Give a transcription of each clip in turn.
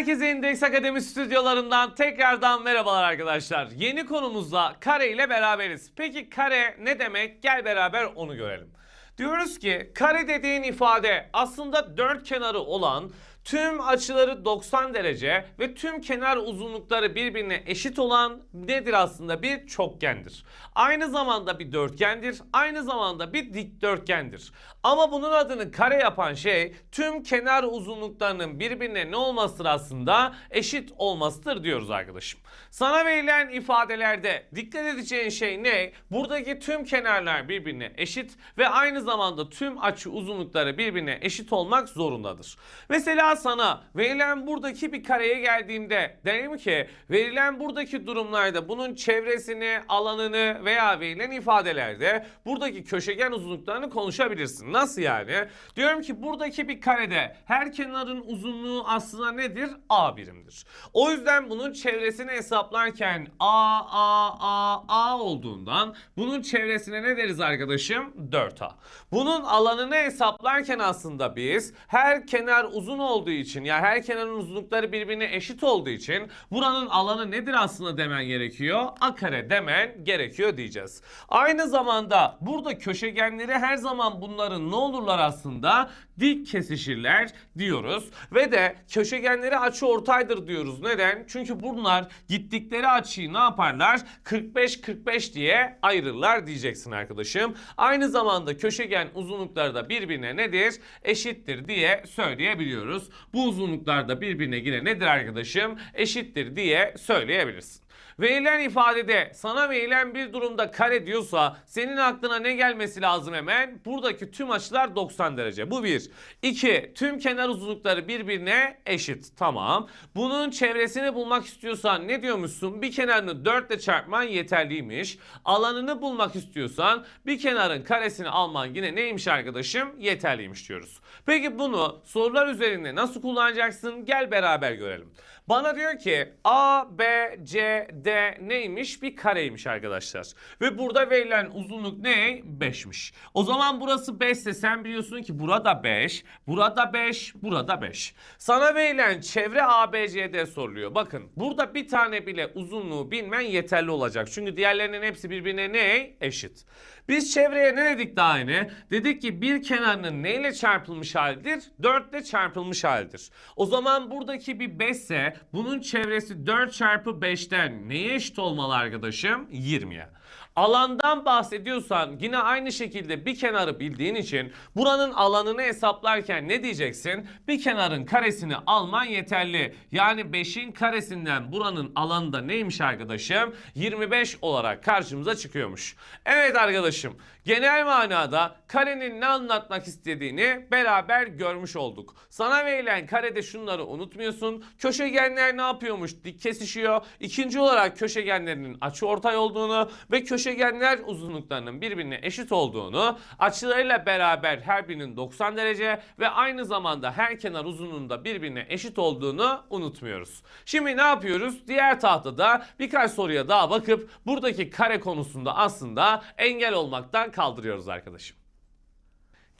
Herkese Endeks Akademi stüdyolarından tekrardan merhabalar arkadaşlar. Yeni konumuzla kare ile beraberiz. Peki kare ne demek? Gel beraber onu görelim. Diyoruz ki kare dediğin ifade aslında dört kenarı olan tüm açıları 90 derece ve tüm kenar uzunlukları birbirine eşit olan nedir aslında? Bir çokgendir. Aynı zamanda bir dörtgendir. Aynı zamanda bir dikdörtgendir. Ama bunun adını kare yapan şey tüm kenar uzunluklarının birbirine ne olmasıdır aslında? Eşit olmasıdır diyoruz arkadaşım. Sana verilen ifadelerde dikkat edeceğin şey ne? Buradaki tüm kenarlar birbirine eşit ve aynı zamanda tüm açı uzunlukları birbirine eşit olmak zorundadır. Mesela sana verilen buradaki bir kareye geldiğimde derim ki verilen buradaki durumlarda bunun çevresini, alanını veya verilen ifadelerde buradaki köşegen uzunluklarını konuşabilirsin. Nasıl yani? Diyorum ki buradaki bir karede her kenarın uzunluğu aslında nedir? A birimdir. O yüzden bunun çevresini hesaplarken A, A, A, A olduğundan bunun çevresine ne deriz arkadaşım? 4A. Bunun alanını hesaplarken aslında biz her kenar uzun olduğu için ya her kenarın uzunlukları birbirine eşit olduğu için buranın alanı nedir aslında demen gerekiyor? A kare demen gerekiyor diyeceğiz. Aynı zamanda burada köşegenleri her zaman bunların ne olurlar aslında? Dik kesişirler diyoruz. Ve de köşegenleri açı ortaydır diyoruz. Neden? Çünkü bunlar gittikleri açıyı ne yaparlar? 45-45 diye ayırırlar diyeceksin arkadaşım. Aynı zamanda köşegen uzunlukları da birbirine nedir? Eşittir diye söyleyebiliyoruz. Bu uzunluklar da birbirine yine nedir arkadaşım? Eşittir diye söyleyebilirsin. Verilen ifadede sana verilen bir durumda kare diyorsa senin aklına ne gelmesi lazım hemen? Buradaki tüm açılar 90 derece. Bu bir. İki, tüm kenar uzunlukları birbirine eşit. Tamam. Bunun çevresini bulmak istiyorsan ne diyormuşsun? Bir kenarını 4 ile çarpman yeterliymiş. Alanını bulmak istiyorsan bir kenarın karesini alman yine neymiş arkadaşım? Yeterliymiş diyoruz. Peki bunu sorular üzerinde nasıl kullanacaksın? Gel beraber görelim. Bana diyor ki A, B, C, D neymiş? Bir kareymiş arkadaşlar. Ve burada verilen uzunluk ne? 5'miş. O zaman burası 5 ise sen biliyorsun ki burada 5, burada 5, burada 5. Sana verilen çevre ABCD soruluyor. Bakın burada bir tane bile uzunluğu bilmen yeterli olacak. Çünkü diğerlerinin hepsi birbirine ne? Eşit. Biz çevreye ne dedik daha yine? Dedik ki bir kenarının neyle çarpılmış halidir? 4 ile çarpılmış halidir. O zaman buradaki bir 5 ise bunun çevresi 4 çarpı 5'ten neye eşit olmalı arkadaşım? 20'ye. Alandan bahsediyorsan yine aynı şekilde bir kenarı bildiğin için buranın alanını hesaplarken ne diyeceksin? Bir kenarın karesini alman yeterli. Yani 5'in karesinden buranın alanı da neymiş arkadaşım? 25 olarak karşımıza çıkıyormuş. Evet arkadaşım genel manada karenin ne anlatmak istediğini beraber görmüş olduk. Sana verilen karede şunları unutmuyorsun. Köşegenler ne yapıyormuş? Dik kesişiyor. İkinci olarak köşegenlerinin açı ortay olduğunu ve köşegenler uzunluklarının birbirine eşit olduğunu, açılarıyla beraber her birinin 90 derece ve aynı zamanda her kenar uzunluğunda birbirine eşit olduğunu unutmuyoruz. Şimdi ne yapıyoruz? Diğer tahtada birkaç soruya daha bakıp buradaki kare konusunda aslında engel olmaktan kaldırıyoruz arkadaşım.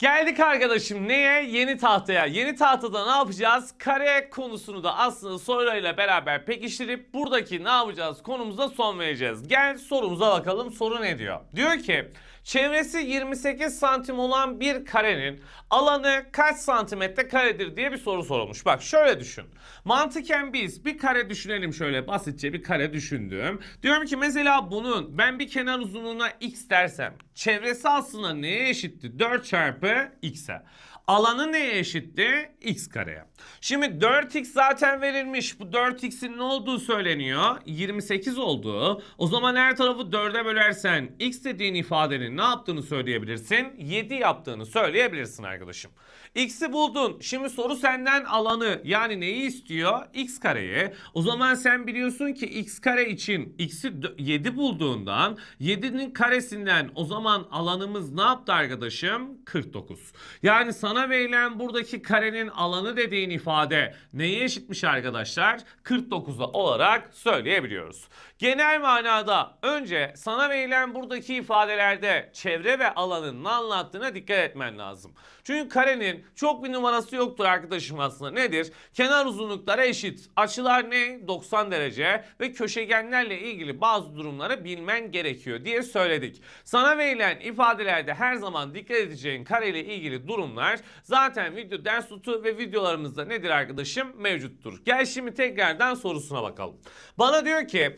Geldik arkadaşım neye? Yeni tahtaya. Yeni tahtada ne yapacağız? Kare konusunu da aslında sorularıyla beraber pekiştirip buradaki ne yapacağız konumuza son vereceğiz. Gel sorumuza bakalım soru ne diyor? Diyor ki çevresi 28 santim olan bir karenin alanı kaç santimetre karedir diye bir soru sorulmuş. Bak şöyle düşün. Mantıken biz bir kare düşünelim şöyle basitçe bir kare düşündüm. Diyorum ki mesela bunun ben bir kenar uzunluğuna x dersem çevresi aslında neye eşitti? 4 çarpı x'e. Alanı neye eşitti? x kareye. Şimdi 4x zaten verilmiş. Bu 4x'in ne olduğu söyleniyor? 28 olduğu. O zaman her tarafı 4'e bölersen x dediğin ifadenin ne yaptığını söyleyebilirsin? 7 yaptığını söyleyebilirsin arkadaşım. X'i buldun. Şimdi soru senden alanı yani neyi istiyor? X kareyi. O zaman sen biliyorsun ki x kare için x'i 7 bulduğundan 7'nin karesinden o zaman alanımız ne yaptı arkadaşım? 49. Yani sana verilen buradaki karenin alanı dediğin ifade neye eşitmiş arkadaşlar? 49'a olarak söyleyebiliyoruz. Genel manada önce sana verilen buradaki ifadelerde de çevre ve alanın ne anlattığına dikkat etmen lazım. Çünkü karenin çok bir numarası yoktur arkadaşım aslında. Nedir? Kenar uzunlukları eşit. Açılar ne? 90 derece ve köşegenlerle ilgili bazı durumları bilmen gerekiyor diye söyledik. Sana verilen ifadelerde her zaman dikkat edeceğin kareyle ilgili durumlar zaten video ders notu ve videolarımızda nedir arkadaşım? Mevcuttur. Gel şimdi tekrardan sorusuna bakalım. Bana diyor ki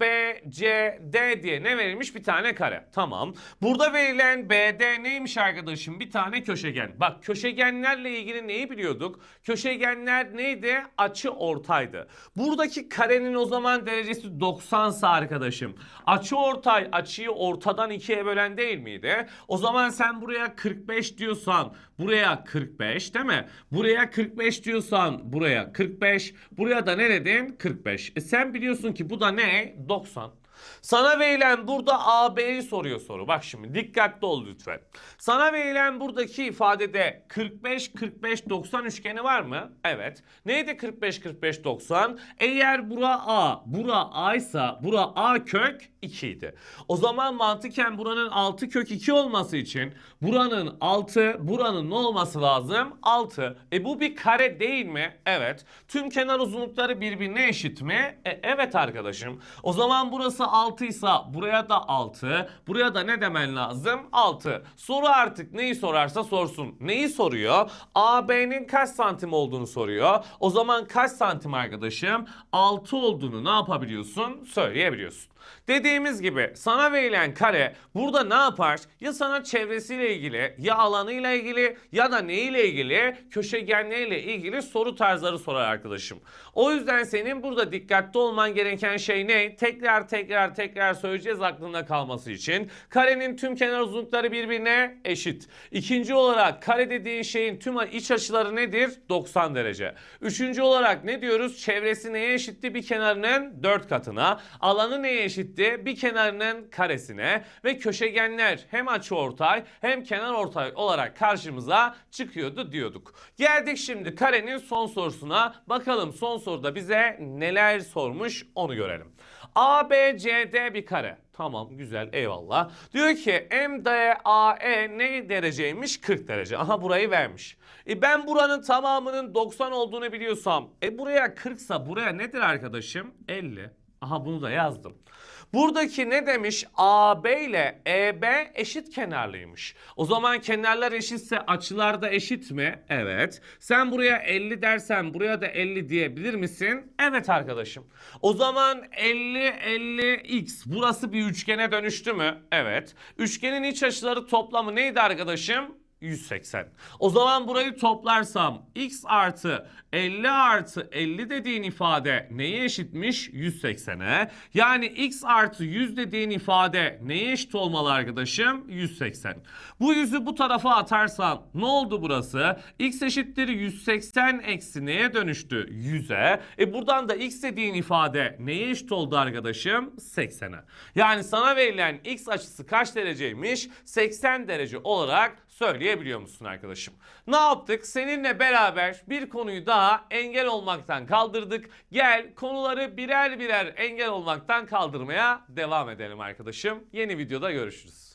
B, C, D diye ne verilmiş? Bir tane kare. Tamam. Burada verilen BD neymiş arkadaşım? Bir tane köşegen. Bak köşegenlerle ilgili neyi biliyorduk? Köşegenler neydi? Açı ortaydı. Buradaki karenin o zaman derecesi 90 sa arkadaşım. Açı ortay açıyı ortadan ikiye bölen değil miydi? O zaman sen buraya 45 diyorsan buraya 45 değil mi? Buraya 45 diyorsan buraya 45. Buraya da ne dedin? 45. E sen biliyorsun ki bu da ne? 90. Sana verilen burada AB'yi soruyor soru. Bak şimdi dikkatli ol lütfen. Sana verilen buradaki ifadede 45 45 90 üçgeni var mı? Evet. Neydi 45 45 90? Eğer bura A, bura A ise bura A kök 2 idi. O zaman mantıken buranın 6 kök 2 olması için buranın 6, buranın ne olması lazım? 6. E bu bir kare değil mi? Evet. Tüm kenar uzunlukları birbirine eşit mi? E, evet arkadaşım. O zaman burası 6 ise buraya da 6. Buraya da ne demen lazım? 6. Soru artık neyi sorarsa sorsun. Neyi soruyor? AB'nin kaç santim olduğunu soruyor. O zaman kaç santim arkadaşım? 6 olduğunu ne yapabiliyorsun? Söyleyebiliyorsun. Dediğimiz gibi sana verilen kare burada ne yapar? Ya sana çevresiyle ilgili, ya alanıyla ilgili ya da neyle ilgili? Köşegenleriyle ilgili soru tarzları sorar arkadaşım. O yüzden senin burada dikkatli olman gereken şey ne? Tekrar tekrar tekrar söyleyeceğiz aklında kalması için. Karenin tüm kenar uzunlukları birbirine eşit. İkinci olarak kare dediğin şeyin tüm iç açıları nedir? 90 derece. Üçüncü olarak ne diyoruz? Çevresi neye eşitti? Bir kenarının 4 katına. Alanı neye eşitti? Bir kenarının karesine. Ve köşegenler hem açıortay hem kenar ortay olarak karşımıza çıkıyordu diyorduk. Geldik şimdi karenin son sorusuna. Bakalım son soruda bize neler sormuş onu görelim. ABCD bir kare. Tamam güzel eyvallah. Diyor ki MDAE ne dereceymiş? 40 derece. Aha burayı vermiş. E ben buranın tamamının 90 olduğunu biliyorsam e buraya 40 sa buraya nedir arkadaşım? 50. Aha bunu da yazdım. Buradaki ne demiş? AB ile EB eşit kenarlıymış. O zaman kenarlar eşitse açılar da eşit mi? Evet. Sen buraya 50 dersen buraya da 50 diyebilir misin? Evet arkadaşım. O zaman 50 50 x burası bir üçgene dönüştü mü? Evet. Üçgenin iç açıları toplamı neydi arkadaşım? 180. O zaman burayı toplarsam x artı 50 artı 50 dediğin ifade neye eşitmiş? 180'e. Yani x artı 100 dediğin ifade neye eşit olmalı arkadaşım? 180. Bu yüzü bu tarafa atarsam ne oldu burası? x eşittir 180 eksi neye dönüştü? 100'e. E buradan da x dediğin ifade neye eşit oldu arkadaşım? 80'e. Yani sana verilen x açısı kaç dereceymiş? 80 derece olarak söyleyebiliyor musun arkadaşım? Ne yaptık? Seninle beraber bir konuyu daha engel olmaktan kaldırdık. Gel konuları birer birer engel olmaktan kaldırmaya devam edelim arkadaşım. Yeni videoda görüşürüz.